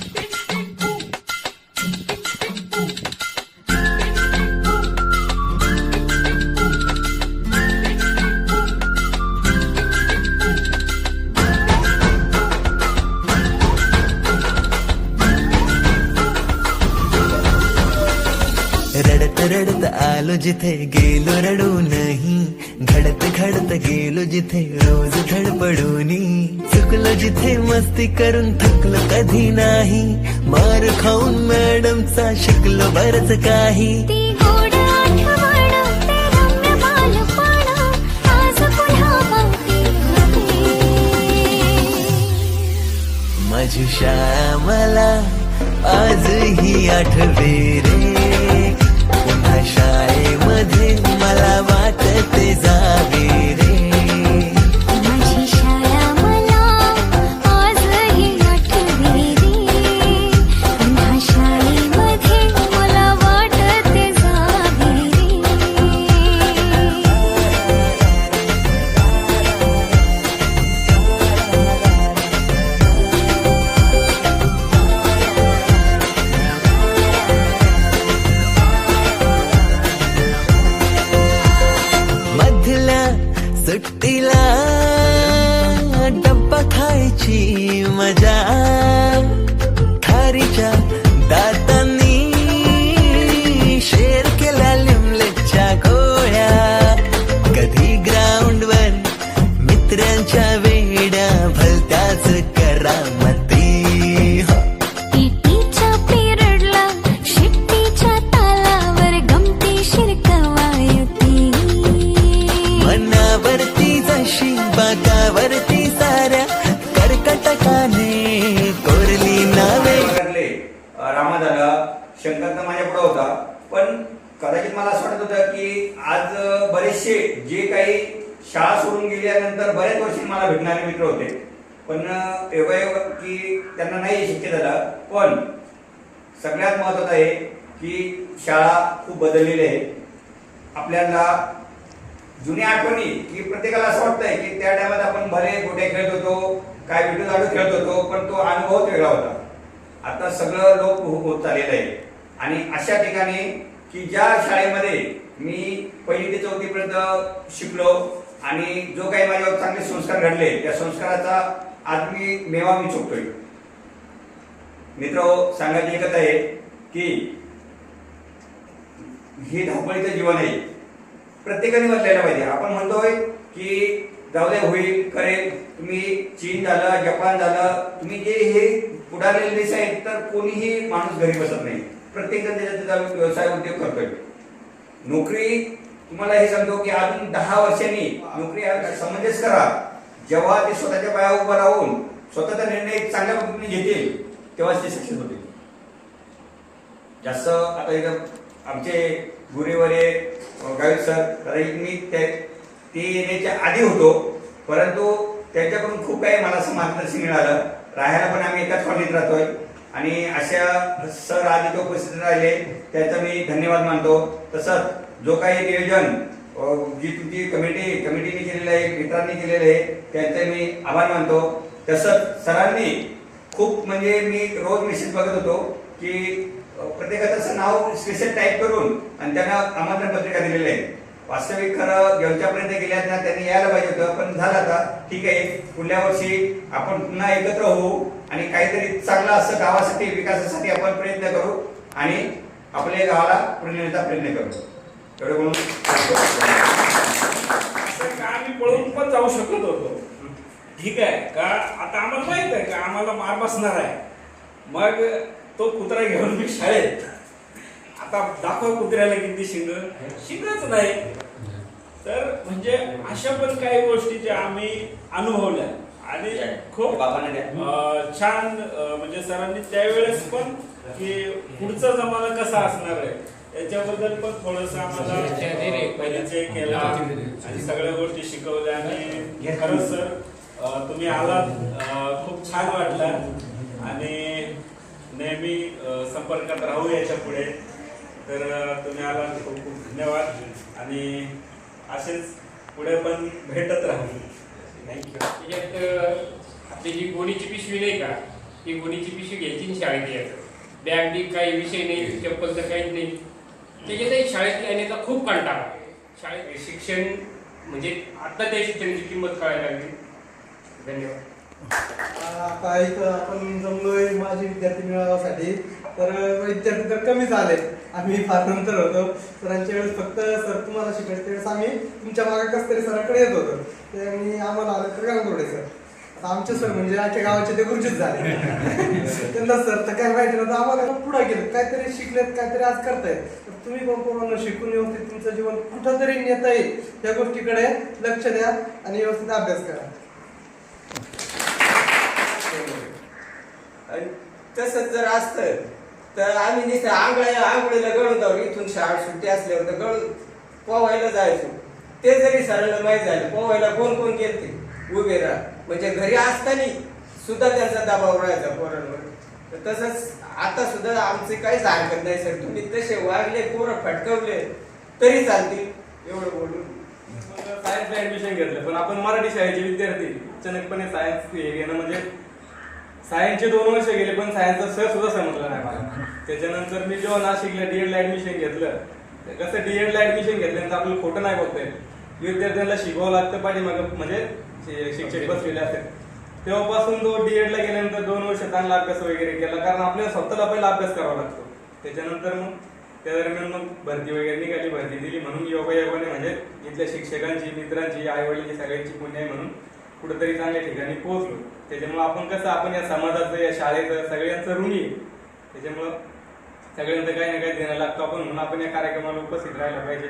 Thank you. रडत आलो जिथे गेलो रडू नाही घडत घडत गेलो जिथे रोज धडपडूनी. चुकलो जिथे मस्ती करून थकलो कधी नाही मार खाऊन मॅडमचा शिकलो बरच काही. माझी शाळा मला आजही आठवे खायची मजा. खारीच्या दातांनी शेर केल्या लिमलेटच्या गोळ्या. कधी ग्राउंडवर मित्रांच्या वेड्या भलत्याच करामती. पीटीच्या पिरियडला शिट्टीच्या तालावर गमती शिरकवायुती मनावरती जशी बागावरती साऱ्या कर्कटकाने कोरली नवे लागले रामा झाला शंकर तर माझ्या पुढे होता. पण कदाचित मला असं वाटत होतं की आज बरेचसे जे काही शाळा सोडून गेल्यानंतर बऱ्याच वर्षी मला भेटणारे मित्र होते. पण अं, योगायोग की त्यांना नाही शक्य झालं. पण सगळ्यात महत्वाचं आहे की शाळा खूप बदललेली आहे. आपल्याला जुन्या आठवणी की प्रत्येकाला असं वाटतंय की त्या टायमात आपण भले गोट्या खेळत होतो काय विटू दाडू खेळत होतो पण तो अनुभवच वेगळा होता. आता सगळं लोक हो-, होत चाललेलं आहे. आणि अशा ठिकाणी की ज्या शाळेमध्ये मी पहिली ते चौथीपर्यंत शिकलो आणि जो काही माझ्यावर चांगले संस्कार घडले त्या संस्काराचा आज मी मेवा मी चुकतोय मित्र हो, सांगायची एकच आहे की हे धावपळीचं जीवन आहे. प्रत्येकाने बदलायला पाहिजे. आपण म्हणतोय की जाऊ दे होईल करेल. तुम्ही चीन झालं जपान झालं तुम्ही जे हे पुढारलेले देश आहेत तर कोणीही माणूस घरी बसत नाही. प्रत्येक जण त्याचा व्यवसाय उद्योग करतोय. नोकरी तुम्हाला हे सांगतो की अजून दहा वर्षांनी नोकरी समंजस करा. जेव्हा ते स्वतःच्या पाया उभं राहून स्वतःचा निर्णय चांगल्या पद्धतीने घेतील तेव्हाच ते सक्सेस होतील. जास्त आता इथं आमचे गुरेवरे गावित सर मी त्या ते येण्याच्या आधी होतो. परंतु त्यांच्याकडून खूप काही मला असं मार्गदर्शन मिळालं. राहायला पण आम्ही एकाच कॉलनीत राहतोय. आणि अशा सर आधी तो उपस्थित राहिले त्याचा मी धन्यवाद मानतो. तसंच जो काही नियोजन जी तुमची कमिटी कमिटीने केलेलं आहे मित्रांनी केलेलं आहे त्यांचे मी आभार मानतो. तसंच सरांनी खूप म्हणजे मी रोज मेसेज बघत होतो की प्रत्येकाचं नाव स्पेशल टाईप करून आणि त्यांना आमंत्रण पत्रिका दिलेली आहे. वास्तविक खरं ज्यांच्यापर्यंत गेल्यात ना त्यांनी यायला पाहिजे होतं. पण झालं आता. ठीक आहे. पुढल्या वर्षी आपण पुन्हा एकत्र होऊ आणि काहीतरी चांगलं असं गावासाठी विकासासाठी आपण प्रयत्न करू आणि आपल्या गावाला पुढे नेण्याचा प्रयत्न करू. एवढं बोलून का आम्ही पळून पण जाऊ शकत होतो? ठीक आहे. का आता आम्हाला माहीत आहे का आम्हाला मार बसणार आहे. मग तो कुत्रा घेऊन मी शाळेत. आता दाखवा कुत्र्याला किती शिंग. शिंगच नाही. तर म्हणजे अशा पण काही गोष्टी ज्या आम्ही अनुभवल्या. आणि खूप छान म्हणजे सरांनी त्यावेळेस पण की पुढचा जमाना कसा असणार आहे. याच्याबद्दल पण थोडस आम्हाला परिचय केला आणि सगळ्या गोष्टी शिकवल्या आणि खरंच सर तुम्ही आलात खूप छान वाटलं. आणि नेहमी संपर्कात राहू याच्यापुढे. तर तुम्ही आलात खूप खूप धन्यवाद. आणि असेच पुढे पण भेटत राहू. थँक्यू आपली जी गोणीची पिशवी नाही का ती गोणीची पिशवी घ्यायची शाळेत यायचं. बॅग बी काही विषय नाही चप्पलचं काहीच नाही. त्याच्यातही शाळेत येण्याचा खूप कंटाळा शाळेत शिक्षण म्हणजे आता त्या शिक्षणाची किंमत कळायला लागली. धन्यवाद. आता इथं आपण जमलोय माझी विद्यार्थी मेळाव्यासाठी तर विद्यार्थी तर कमी झाले. आम्ही फार नंतर होतो. सरांच्या वेळेस फक्त सर तुम्हाला शिकायच्या त्यावेळेस आम्ही तुमच्या मागे कसं तरी सरांकडे येत होतो. त्यांनी आम्हाला आलं तर गांगोडे सर. आमचे सर म्हणजे आमच्या गावाचे ते गुरुजीच झाले. त्यांना सर तर काय माहिती नव्हतं. आम्हाला पुढे गेलं. काहीतरी शिकलेत काहीतरी आज करतायत. तर तुम्ही पण पोरांना शिकून व्यवस्थित तुमचं जीवन कुठंतरी नेता येईल. या गोष्टीकडे लक्ष द्या आणि व्यवस्थित अभ्यास करा. तसंच जर असतं तर आम्ही नुसतं आंगळ्या आंघोळीला गळून जाऊ. इथून शाळा सुट्टी असल्यावर तर गळून पोहायला जायचो. ते जरी सरांना माहीत झालं पोहायला कोण कोण गेलते? उभे राहा. म्हणजे घरी असताना सुद्धा त्यांचा दबाव राहायचा पोरांवर. तर तसंच आता सुद्धा आमचे काहीच हरकत नाही सर. तुम्ही तसे वागले पोरं फटकवले तरी चालतील. एवढं बोलून. सायन्सला ऍडमिशन घेतलं. पण आपण मराठी शाळेचे विद्यार्थी अचानकपणे सायन्स हे घेणं म्हणजे सायन्सचे दोन वर्ष गेले पण सायन्सचा सर सुद्धा समजला नाही मला. त्याच्यानंतर मी जेव्हा नाशिकला डीएडला ऍडमिशन घेतलं कसं डीएडला ऍडमिशन घेतल्यानंतर आपलं खोटं नाही बोलता येत. विद्यार्थ्यांना शिकवावं लागतं पाठीमागं म्हणजे शिक्षक बसलेले असतात. तेव्हापासून तो डीएडला गेल्यानंतर दोन वर्ष चांगला अभ्यास वगैरे केला कारण आपल्याला स्वतःला पहिला अभ्यास करावा लागतो. त्याच्यानंतर मग त्या दरम्यान मग भरती वगैरे निघाली भरती दिली. म्हणून योगायोगाने म्हणजे इथल्या शिक्षकांची मित्रांची आई सगळ्यांची पुण्य आहे म्हणून कुठेतरी चांगल्या ठिकाणी पोहोचलो त्याच्यामुळे आपण कसं आपण या समाजाचं या शाळेचं सगळ्यांचं ऋणी आहे. त्याच्यामुळं सगळ्यांचं काही ना काही देणं लागतो आपण म्हणून आपण या कार्यक्रमाला उपस्थित राहायला पाहिजे